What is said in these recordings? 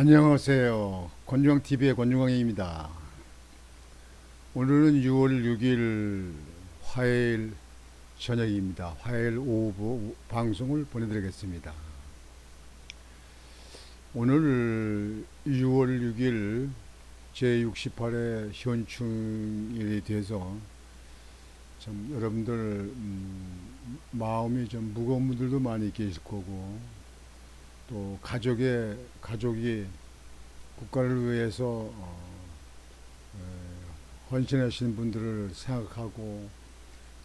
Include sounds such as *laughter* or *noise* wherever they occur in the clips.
안녕하세요. 권중광TV의 권중광입니다. 오늘은 6월 6일 화요일 저녁입니다. 화요일 오후 방송을 보내드리겠습니다. 오늘 6월 6일 제68회 현충일이 돼서 참 여러분들 음, 마음이 좀 무거운 분들도 많이 계실 거고 또 가족의 가족이 국가를 위해서 어, 에, 헌신하신 분들을 생각하고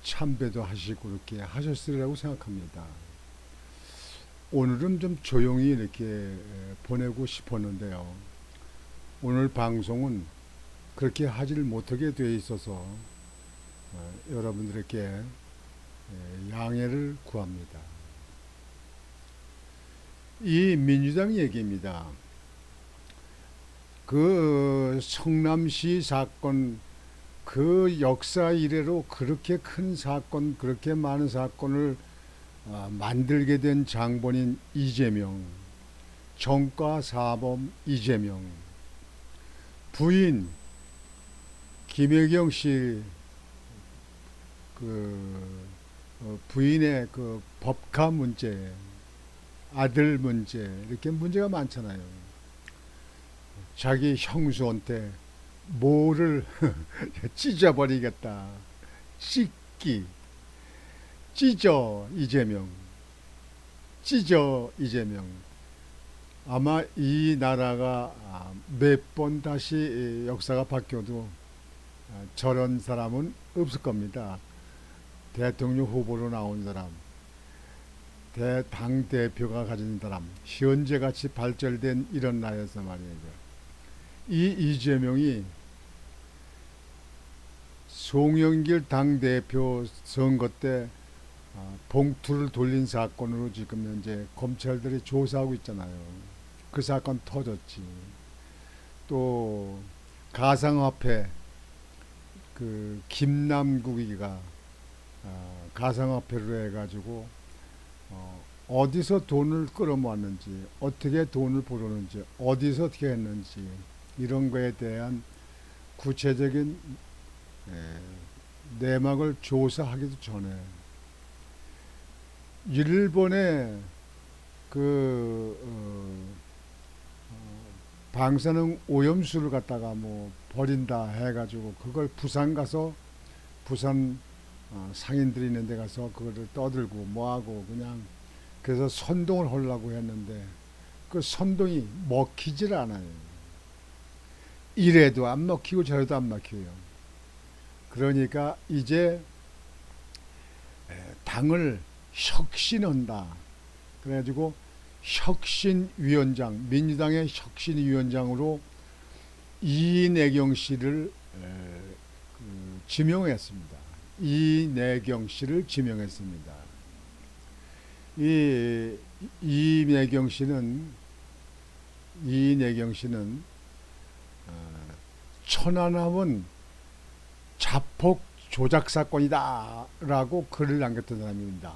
참배도 하시고 이렇게 하셨으리라고 생각합니다. 오늘은 좀 조용히 이렇게 에, 보내고 싶었는데요. 오늘 방송은 그렇게 하지를 못하게 되어 있어서 어, 여러분들에게 에, 양해를 구합니다. 이 민주당 얘기입니다. 그 성남시 사건 그 역사 이래로 그렇게 큰 사건 그렇게 많은 사건을 아, 만들게 된 장본인 이재명 정과 사범 이재명 부인 김혜경 씨그 어, 부인의 그 법카 문제 아들 문제 이렇게 문제가 많잖아요. 자기 형수한테 뭐를 *laughs* 찢어버리겠다. 찢기. 찢어 이재명. 찢어 이재명. 아마 이 나라가 몇 번 다시 역사가 바뀌어도 저런 사람은 없을 겁니다. 대통령 후보로 나온 사람. 대당 대표가 가진 사람, 현재 같이 발전된 이런 나라에서 말이죠. 이 이재명이 송영길 당 대표 선거 때 아, 봉투를 돌린 사건으로 지금 현재 검찰들이 조사하고 있잖아요. 그 사건 터졌지. 또 가상화폐 그 김남국이가 아, 가상화폐로 해가지고 어, 어디서 돈을 끌어모았는지 어떻게 돈을 벌었는지 어디서 어떻게 했는지 이런 거에 대한 구체적인 에, 내막을 조사하기도 전에 일본의 그 어, 어, 방사능 오염수를 갖다가 뭐 버린다 해가지고 그걸 부산 가서 부산 어, 상인들이 있는 데 가서 그거를 떠들고 뭐하고 그냥 그래서 선동을 하려고 했는데 그 선동이 먹히질 않아요. 이래도 안 먹히고 저래도 안 먹혀요. 그러니까 이제 당을 혁신한다. 그래가지고 혁신위원장, 민주당의 혁신위원장으로 이내경 씨를 그 지명했습니다. 이내경 씨를 지명했습니다. 이 이내경 씨는 이내경 씨는 어, 천안함은 자폭 조작 사건이다라고 글을 남겼던 사람입니다.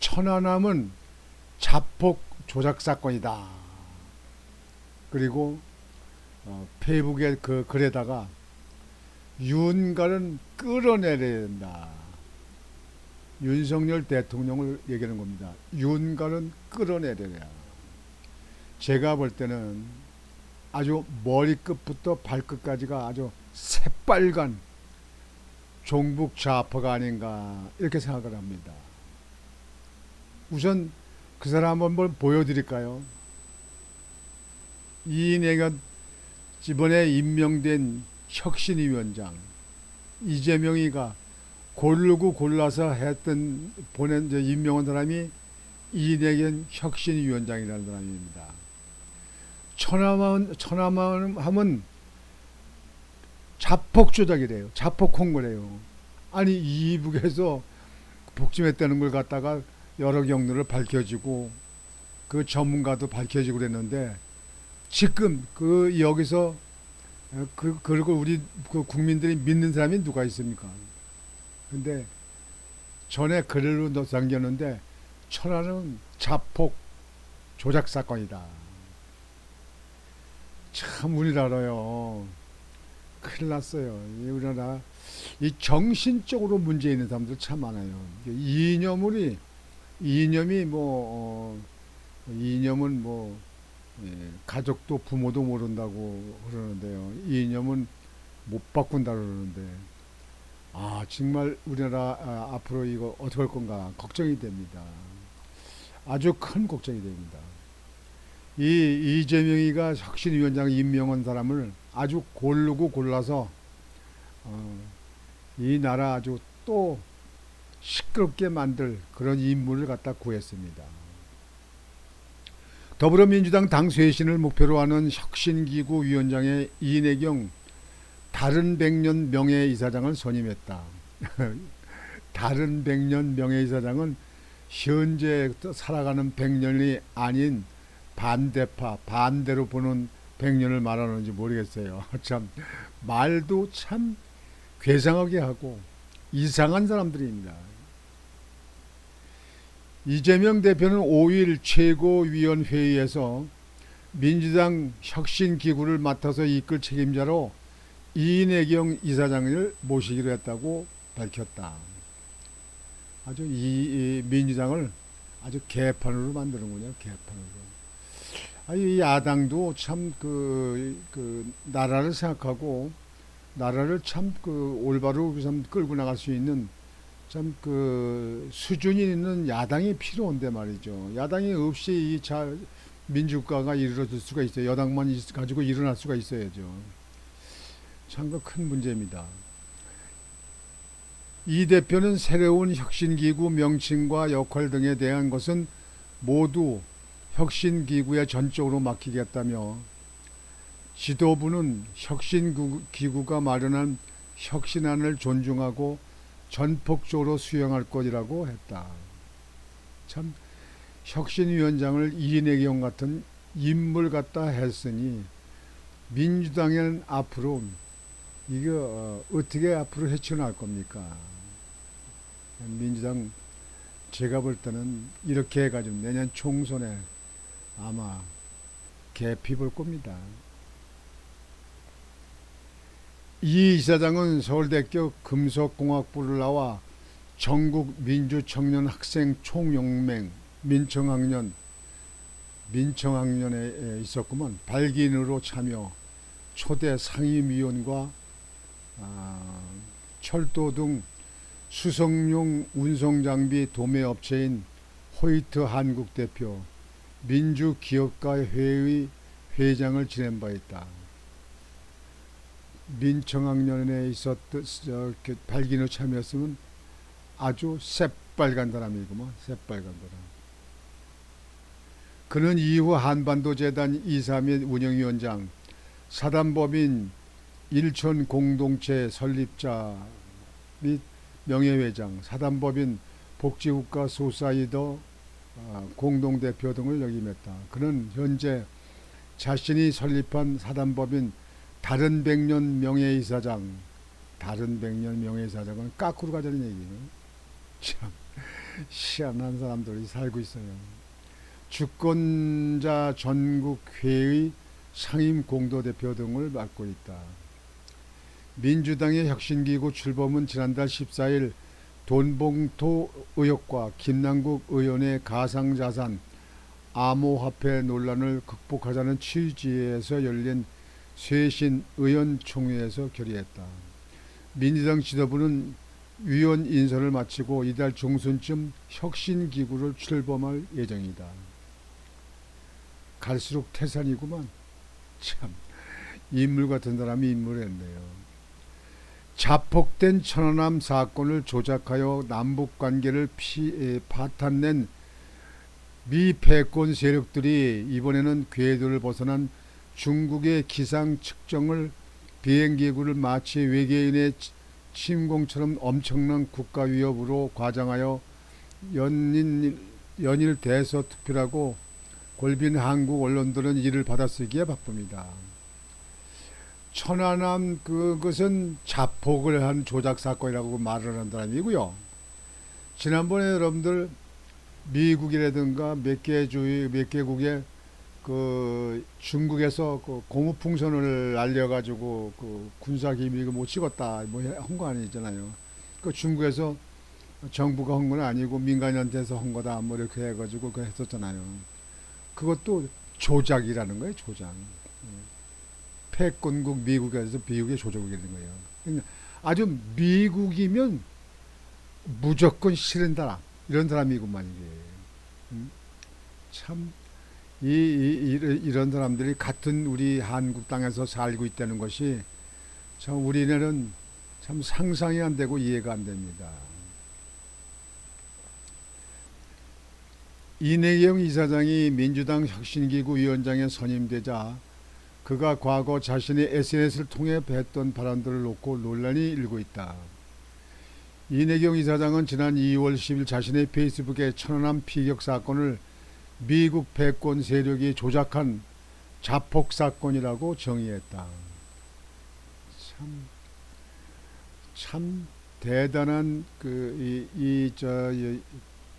천안함은 자폭 조작 사건이다. 그리고 어, 페이북에 그 글에다가 윤가는 끌어내려야 된다. 윤석열 대통령을 얘기하는 겁니다. 윤가는 끌어내려야. 제가 볼 때는 아주 머리끝부터 발끝까지가 아주 새빨간 종북 좌파가 아닌가 이렇게 생각을 합니다. 우선 그 사람 한번 보여드릴까요? 이내가 이번에 임명된 혁신위 원장 이재명이가 고르고 골라서 했던 보낸 저 임명한 사람이 이내견 혁신위 원장이라는 사람입니다. 천하만 천하만 하면 자폭 조작이래요. 자폭 홍보래요. 아니 이북에서 복심했다는 걸 갖다가 여러 경로를 밝혀지고 그 전문가도 밝혀지고 그랬는데 지금 그 여기서 그 그리고 우리 그 국민들이 믿는 사람이 누가 있습니까? 근데 전에 글로 남겼는데 천하는 자폭 조작 사건이다. 참 우리나라요. 큰일 났어요. 이 우리나라 이 정신적으로 문제 있는 사람들 참 많아요. 이념이 이념이 뭐 어, 이념은 뭐 예, 가족도 부모도 모른다고 그러는데요. 이념은 못 바꾼다 그러는데 아 정말 우리나라 아, 앞으로 이거 어떻게 할 건가 걱정이 됩니다. 아주 큰 걱정이 됩니다. 이 이재명이가 혁신위원장 임명한 사람을 아주 고르고 골라서 어, 이 나라 아주 또 시끄럽게 만들 그런 인물을 갖다 구했습니다. 더불어민주당 당 쇄신을 목표로 하는 혁신기구 위원장의 이내경 다른 백년 명예이사장을 선임했다. *laughs* 다른 백년 명예이사장은 현재 살아가는 백년이 아닌 반대파 반대로 보는 백년을 말하는지 모르겠어요. *laughs* 참 말도 참 괴상하게 하고 이상한 사람들입니다. 이재명 대표는 5일 최고위원회의에서 민주당 혁신기구를 맡아서 이끌 책임자로 이내경 이사장을 모시기로 했다고 밝혔다. 아주 이, 이 민주당을 아주 개판으로 만드는군요. 개판으로. 아, 이 야당도 참그 그 나라를 생각하고 나라를 참 그 올바로 참 끌고 나갈 수 있는 참 그 수준이 있는 야당이 필요한데 말이죠. 야당이 없이 이자 민주국가가 이루어질 수가 있어요. 여당만 있- 가지고 일어날 수가 있어야죠. 참그큰 문제입니다. 이 대표는 새로운 혁신기구 명칭과 역할 등에 대한 것은 모두 혁신기구에 전적으로 맡기겠다며 지도부는 혁신기구가 마련한 혁신안을 존중하고 전폭적으로 수용할 것이라고 했다. 참 혁신위원장을 이내경 같은 인물 갖다 했으니 민주당은 앞으로 이거 어, 어떻게 앞으로 헤쳐나갈 겁니까? 민주당 제가 볼 때는 이렇게 해가지고 내년 총선에 아마 개피 볼 겁니다. 이 이사장은 서울대학교 금속공학부를 나와 전국 민주청년 학생 총연맹 민청학년 민청학년에 있었구먼 발기인으로 참여 초대 상임위원과 아, 철도 등 수송용 운송장비 도매업체인 호이트 한국 대표 민주기업가 회의 회장을 지낸 바 있다. 민청학년에 저, 그 발기인으로 참여했으면 아주 새빨간 사람이구만 새빨간 사람. 그는 이후 한반도 재단 및 운영위원장, 사단법인 일촌 공동체 설립자 및 명예회장, 사단법인 복지국가 소사이더 아, 공동대표 등을 역임했다. 그는 현재 자신이 설립한 사단법인 다른 백년 명예이사장, 다른 백년 명예이사장은 까꾸로 가자는 얘기예요. 참 희한한 사람들이 살고 있어요. 주권자 전국회의 상임 공도대표 등을 맡고 있다. 민주당의 혁신기구 출범은 지난달 14일 돈봉토 의혹과 김남국 의원의 가상자산 암호화폐 논란을 극복하자는 취지에서 열린 쇄신 의원총회에서 결의했다. 민주당 지도부는 위원 인선을 마치고 이달 중순쯤 혁신기구를 출범할 예정이다. 갈수록 태산이구만. 참 인물 같은 사람이 인물했네요. 자폭된 천안함 사건을 조작하여 남북 관계를 파탄낸 미 패권 세력들이 이번에는 궤도를 벗어난 중국의 기상 측정을 비행기구를 마치 외계인의 치- 침공처럼 엄청난 국가 위협으로 과장하여 연인 연일 대서 투표라고 골빈 한국 언론들은 이를 받아쓰기에 바쁩니다. 천안함 그것은 자폭을 한 조작 사건이라고 말을 한 사람이고요. 지난번에 여러분들 미국이라든가 몇 개 주의 몇 개국의 그 중국에서 그 고무 풍선을 날려가지고 그 군사 기밀을 못 찍었다 뭐 한 거 아니잖아요. 그 중국에서 정부가 한 건 아니고 민간한테서 한 거다 뭐 이렇게 해가지고 그 했었잖아요. 그것도 조작이라는 거예요, 조작. 예. 패권국 미국에서 미국의 조작이 되는 거예요. 그러니까 아주 미국이면 무조건 싫은다 이런 사람이구만 이게. 음? 참. 이, 이, 이- 이런 사람들이 같은 우리 한국 땅에서 살고 있다는 것이 참 우리는 참 상상이 안 되고 이해가 안 됩니다. 이내경 이사장이 민주당 혁신기구 위원장에 선임되자 그가 과거 자신의 SNS를 통해 했던 발언들을 놓고 논란이 일고 있다. 이내경 이사장은 지난 2월 10일 자신의 페이스북에 천안함 피격 사건을 미국 패권 세력이 조작한 자폭 사건이라고 정의했다. 참, 참 대단한 그이이저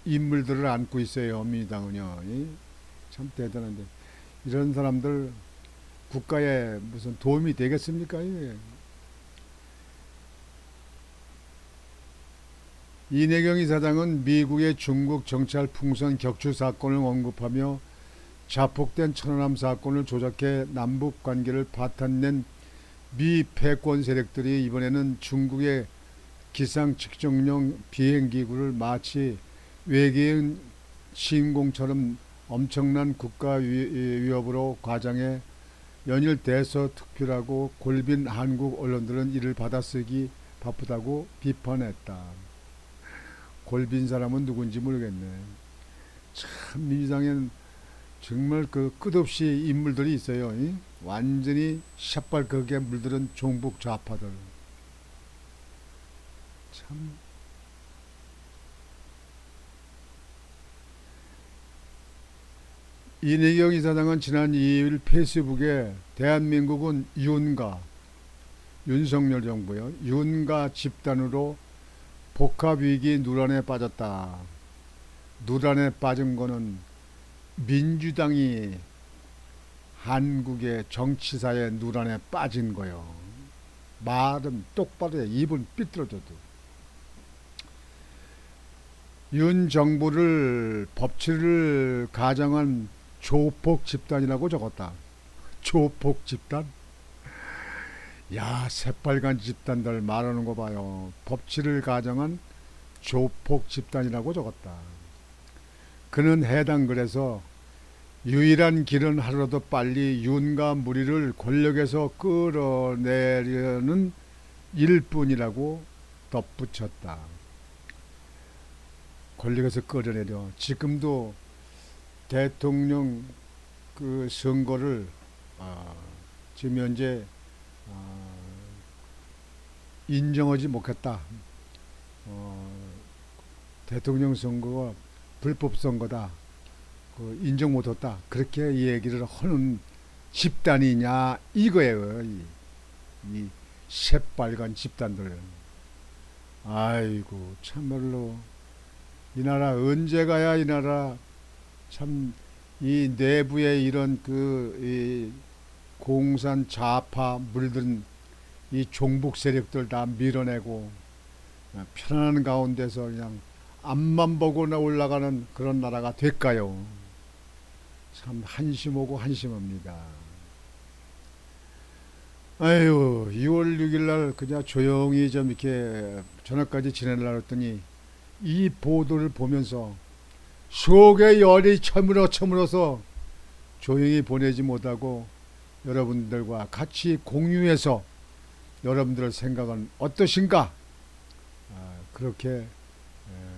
인물들을 안고 있어요 민주당은요. 이, 참 대단한데 이런 사람들 국가에 무슨 도움이 되겠습니까? 예. 이내경 이사장은 미국의 중국 정찰 풍선 격추 사건을 언급하며 자폭된 천안함 사건을 조작해 남북 관계를 파탄낸 미 패권 세력들이 이번에는 중국의 기상 측정용 비행기구를 마치 외계인 신공처럼 엄청난 국가 위- 위협으로 과장해 연일 대서 특필하고 골빈 한국 언론들은 이를 받아쓰기 바쁘다고 비판했다. 골빈 사람은 누군지 모르겠네. 참 민주당엔 정말 그 끝없이 인물들이 있어요. 이? 완전히 샷발극에 물들은 종북 좌파들. 참. 이내경 이사장은 지난 2일 페이스북에 대한민국은 윤가 윤석열 정부요 윤가 집단으로 복합위기 누란에 빠졌다. 누란에 빠진 거는 민주당이 한국의 정치사에 누란에 빠진 거요. 말은 똑바로 해. 입은 삐뚤어져도. 윤 정부를 법치를 가정한 조폭 집단이라고 적었다. 조폭 집단? 야, 새빨간 집단들 말하는 거 봐요. 법치를 가정한 조폭 집단이라고 적었다. 그는 해당 글에서 유일한 길은 하루라도 빨리 윤과 무리를 권력에서 끌어내려는 일뿐이라고 덧붙였다. 권력에서 끌어내려. 지금도 대통령 그 선거를 아, 지금 현재 아, 인정하지 못했다. 어, 대통령 선거가 불법 선거다. 그 인정 못했다. 그렇게 얘기를 하는 집단이냐 이거예요. 이, 이 새빨간 집단들. 아이고 참말로 이 나라 언제 가야 이 나라 참 이 내부에 이런 그이 공산 좌파 물든 이 종북 세력들 다 밀어내고 편안한 가운데서 그냥 앞만 보고나 올라가는 그런 나라가 될까요? 참 한심하고 한심합니다. 아유, 2월 6일 날 그냥 조용히 좀 이렇게 저녁까지 지내려고 했더니 이 보도를 보면서 속에 열이 처물어 처물어서 조용히 보내지 못하고 여러분들과 같이 공유해서 여러분들의 생각은 어떠신가? 아, 그렇게 에,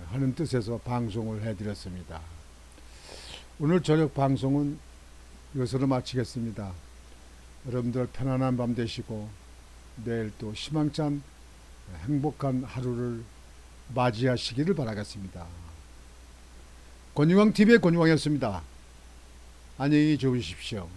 하는 뜻에서 방송을 해드렸습니다. 오늘 저녁 방송은 이것으로 마치겠습니다. 여러분들 편안한 밤 되시고 내일 또 희망찬 행복한 하루를 맞이하시기를 바라겠습니다. 권유광 TV의 권유광이었습니다. 안녕히 주무십시오.